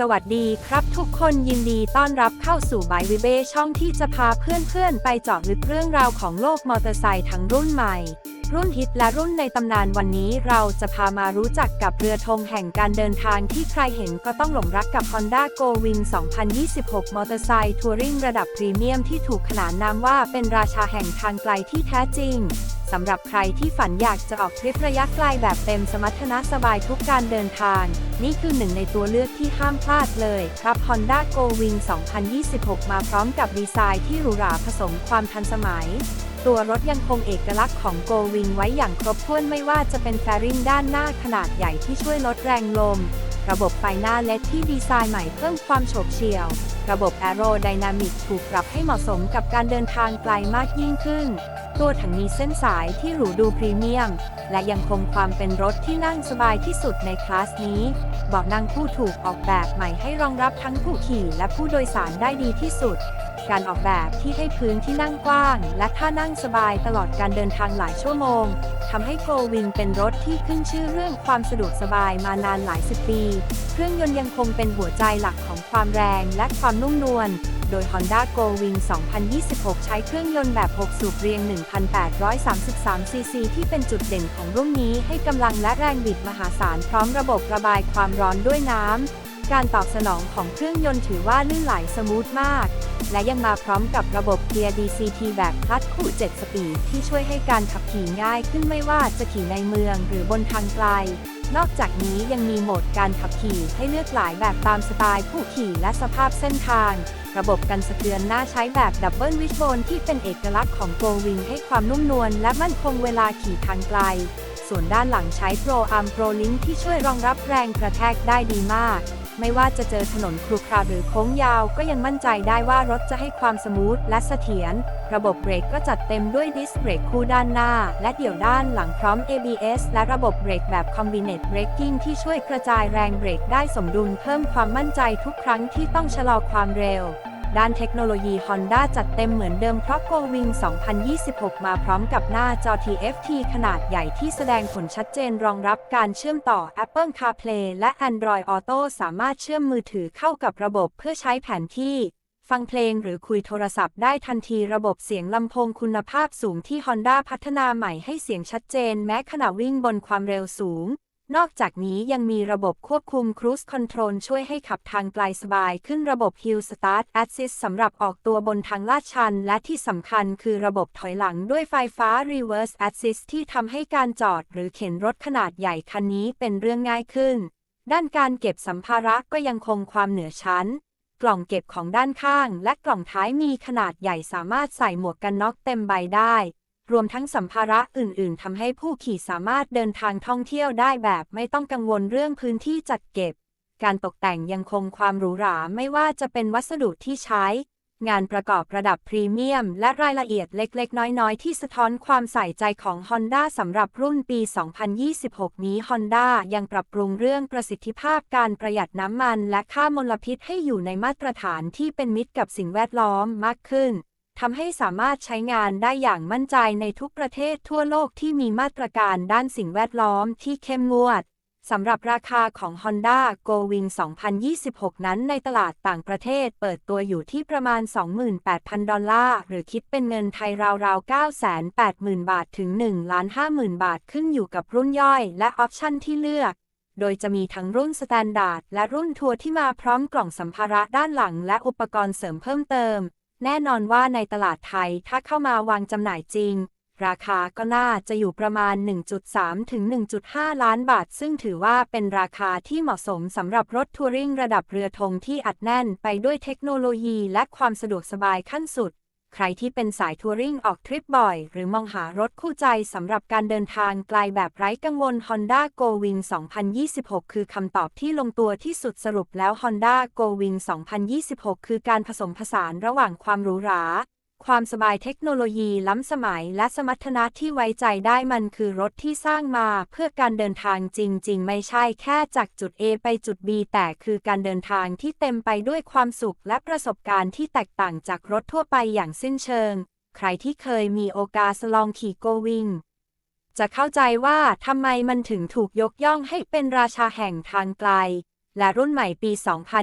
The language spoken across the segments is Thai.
สวัสดีครับทุกคนยินดีต้อนรับเข้าสู่บายวิเบช่องที่จะพาเพื่อนๆ ไปเจาะลึกเรื่องราวของโลกมอเตอร์ไซค์ทั้งรุ่นใหม่ รุ่นฮิตและรุ่นในตำนานวันนี้เราจะพามารู้จักกับเรือธงแห่งการเดินทางที่ใครเห็นก็ต้องหลงรักกับ Honda Go Wing 2026 มอเตอร์ไซค์ทัวริงระดับพรีเมียมที่ถูกขนานนามว่าเป็นราชาแห่งทางไกลที่แท้จริงสำหรับใครที่ฝันอยากจะออกทริประยะไกลแบบเต็มสมรรถนะสบายทุกการเดินทาง นี่คือหนึ่งในตัวเลือกที่ห้ามพลาดเลยครับ Honda Go Wing 2026 มาพร้อมกับดีไซน์ที่หรูหราผสมความทันสมัย ตัวรถยังคงเอกลักษณ์ของโกวิงไว้อย่างครบถ้วนไม่ว่าจะเป็นแฟริงด้านหน้าขนาดใหญ่ที่ช่วยลดแรงลม ระบบไฟหน้าเลดที่ดีไซน์ใหม่เพิ่มความโฉบเฉี่ยว ระบบแอโรไดนามิกถูกปรับให้เหมาะสมกับการเดินทางไกลมากยิ่งขึ้น ตัวถังมีเส้นสายที่หรูดูพรีเมียม และยังคงความเป็นรถที่นั่งสบายที่สุดในคลาสนี้เบาะนั่งผู้ถูกออกแบบใหม่ให้รองรับทั้งผู้ขี่และผู้โดยสารได้ดีที่สุด การออกแบบที่ให้พื้นที่นั่งกว้าง และท่านั่งสบายตลอดการเดินทางหลายชั่วโมงทำให้โกวินเป็นรถที่ขึ้นชื่อเรื่องความสะดวกสบายมานานหลายสิบปี เครื่องยนต์ยังคงเป็นหัวใจหลักของความแรงและความนุ่มนวล โดย Honda Go Wing 2026 ใช้เครื่องยนต์แบบ 6 สูบเรียง 1,833 ซีซี ที่เป็นจุดเด่นของรุ่นนี้ให้กำลังและแรงบิดมหาศาลพร้อมระบบระบายความร้อนด้วยน้ำ การตอบสนองของเครื่องยนต์ถือว่าลื่นไหลสมูทมาก และยังมาพร้อมกับระบบเกียร์ DCT แบบคลัตช์คู่ 7 สปีดที่ช่วยให้การขับขี่ง่ายขึ้นไม่ว่าจะขี่ในเมืองหรือบนทางไกล นอกจากนี้ยังมีโหมดการขับขี่ให้เลือกหลายแบบตามสไตล์ผู้ขี่และสภาพเส้นทาง ระบบกันสะเทือนหน้าใช้แบบดับเบิลวิชโบนที่เป็นเอกลักษณ์ของโกวิงให้ความนุ่มนวลและมั่นคงเวลาขี่ทางไกล ส่วนด้านหลังใช้โปรอาร์มโปรลิงที่ช่วยรองรับแรงกระแทกได้ดีมาก ไม่ว่าจะเจอถนนครุขระหรือโค้งยาวก็ยังมั่นใจได้ว่ารถจะให้ความสมูทและเสถียร ระบบเบรกก็จัดเต็มด้วยดิสเบรกคู่ด้านหน้า และเดี่ยวด้านหลังพร้อม ABS และระบบเบรกแบบคอมบิเนตเบรกกิ้งที่ช่วยกระจายแรงเบรกได้สมดุลเพิ่มความมั่นใจทุกครั้งที่ต้องชะลอความเร็ว ด้านเทคโนโลยี Honda จัดเต็มเหมือนเดิมเพราะ Go Wing 2026 มาพร้อมกับหน้าจอ TFT ขนาดใหญ่ที่แสดงผลชัดเจนรองรับการเชื่อมต่อ Apple CarPlay และ Android Auto สามารถเชื่อมมือถือเข้ากับระบบเพื่อใช้แผนที่ ฟังเพลงหรือคุยโทรศัพท์ได้ทันทีระบบเสียงลำโพงคุณภาพสูงที่ Honda พัฒนาใหม่ให้เสียงชัดเจนแม้ขณะวิ่งบนความเร็วสูง นอกจากนี้ยังมีระบบควบคุม Cruise Control ช่วยให้ขับทางไกลสบายขึ้นระบบ Hill Start Assist สำหรับออกตัวบนทางลาดชัน และที่สำคัญคือระบบถอยหลังด้วยไฟฟ้า Reverse Assist ที่ทำให้การจอดหรือเข็นรถขนาดใหญ่คันนี้เป็นเรื่องง่ายขึ้น ด้านการเก็บสัมภาระก็ยังคงความเหนือชั้น กล่องเก็บของด้านข้าง และกล่องท้ายมีขนาดใหญ่สามารถใส่หมวกกันน็อกเต็มใบได้ รวมทั้งสัมภาระอื่น ๆทำให้ผู้ขี่สามารถเดินทางท่องเที่ยวได้แบบไม่ต้องกังวลเรื่องพื้นที่จัดเก็บ การตกแต่งยังคงความหรูหราไม่ว่าจะเป็นวัสดุที่ใช้ งานประกอบระดับพรีเมียม และรายละเอียดเล็ก ๆ น้อย ๆ ที่สะท้อนความใส่ใจของ Honda สำหรับรุ่นปี 2026 นี้ Honda ยังปรับปรุงเรื่องประสิทธิภาพการประหยัดน้ำมัน และค่ามลพิษให้อยู่ในมาตรฐานที่เป็นมิตรกับสิ่งแวดล้อมมากขึ้น ทำให้สามารถใช้งานได้อย่างมั่นใจในทุกประเทศทั่วโลกที่มีมาตรการด้านสิ่งแวดล้อมที่เข้มงวดสำหรับราคาของ Honda Go Wing 2026 นั้นในตลาดต่างประเทศเปิดตัวอยู่ที่ประมาณ 28,000 ดอลลาร์ หรือคิดเป็นเงินไทยราวๆ 980,000 บาทถึง 1,50,000 บาทขึ้นอยู่กับรุ่นย่อยและออปชันที่เลือก โดยจะมีทั้งรุ่นสแตนดาร์ดและรุ่นทัวร์ที่มาพร้อมกล่องสัมภาระด้านหลังและอุปกรณ์เสริมเพิ่มเติม แน่นอนว่าในตลาดไทยถ้าเข้ามาวางจำหน่ายจริง ราคาก็น่าจะอยู่ประมาณ 1.3 ถึง 1.5 ล้านบาท ซึ่งถือว่าเป็นราคาที่เหมาะสมสำหรับรถทัวริงระดับเรือธงที่อัดแน่นไปด้วยเทคโนโลยีและความสะดวกสบายขั้นสุด ใครที่เป็นสายทัวริงออกทริปบ่อย หรือมองหารถคู่ใจสำหรับการเดินทางไกลแบบไร้กังวล Honda Go Wing 2026 คือคำตอบที่ลงตัวที่สุดสรุปแล้ว Honda Go Wing 2026 คือการผสมผสานระหว่างความหรูหรา ความสบายเทคโนโลยีล้ำสมัยและสมรรถนะที่ไว้ใจได้มันคือรถที่สร้างมาเพื่อการเดินทางจริง ๆ ไม่ใช่แค่จากจุด A ไปจุด B แต่คือการเดินทางที่เต็มไปด้วยความสุขและประสบการณ์ที่แตกต่างจากรถทั่วไปอย่างสิ้นเชิง ใครที่เคยมีโอกาสลองขี่โกวิงจะเข้าใจว่าทำไมมันถึงถูกยกย่องให้เป็นราชาแห่งทางไกล และรุ่นใหม่ปี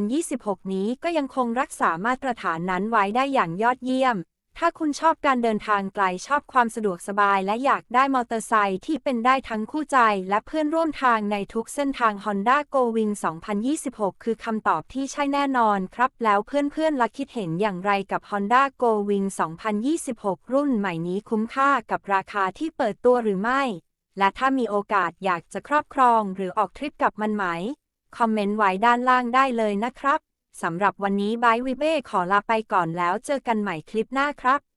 2026 นี้ก็ยังคงรักษามาตรฐานนั้นไว้ได้อย่างยอดเยี่ยม ถ้าคุณชอบการเดินทางไกลชอบความสะดวกสบายและอยากได้มอเตอร์ไซค์ที่เป็นได้ทั้งคู่ใจและเพื่อนร่วมทางในทุกเส้นทาง Honda Go Wing 2026 คือคำตอบที่ใช่แน่นอนครับ แล้วเพื่อนๆล่ะคิดเห็นอย่างไรกับ Honda Go Wing 2026 รุ่นใหม่นี้คุ้มค่ากับราคาที่เปิดตัวหรือไม่ และถ้ามีโอกาสอยากจะครอบครองหรือออกทริปกับมันไหม คอมเมนต์ไว้ด้านล่างได้เลยนะครับ สำหรับวันนี้บายวิเบ้ขอลาไปก่อนแล้วเจอกันใหม่คลิปหน้าครับ